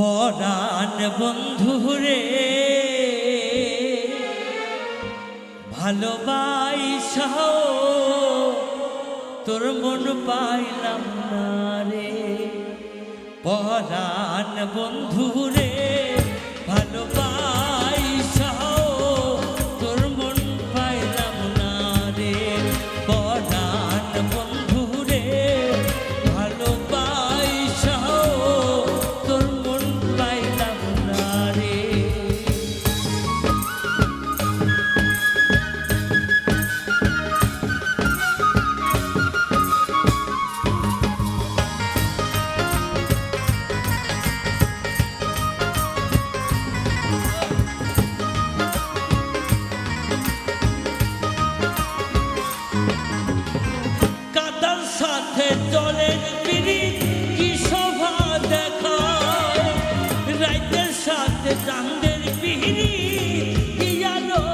পরাণ বন্ধুরে ভালোবাইসাও তোর মন পাইলাম না রে। পরাণ বন্ধুরে ভালোবাইসাও জলের পিড়ি কি শোভা রাইতের সাথে চাঁদের পিড়ি কি আলো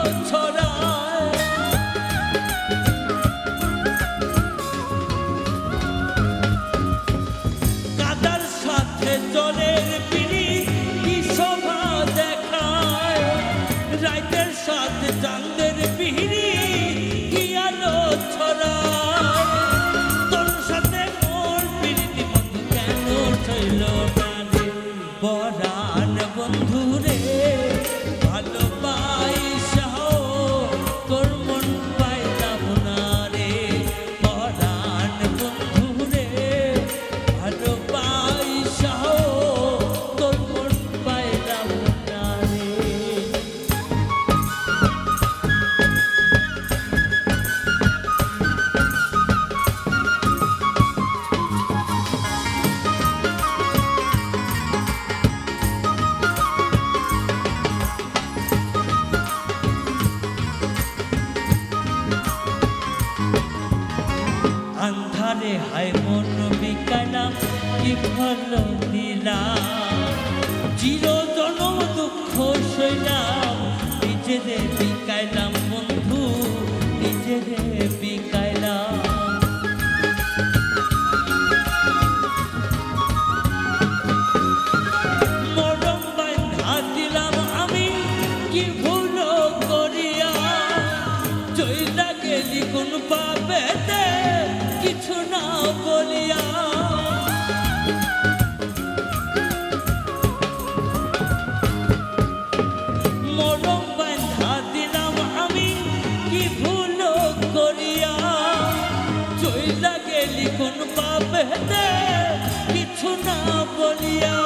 কাদার সাথে জলের পিড়ি কি শোভা রাইতের সাথে চাঁদের পরাণ আন্ধারে হায় মন বিকালাম কি ফল দিলাম চির জনম দুঃখ সইলাম, নিজেরে বিকাইলাম বন্ধু, নিজেরে বিকাইলাম। মরম বান্ধা কোন পাবেতে কোন পাবেতে কিছু না বলিয়া।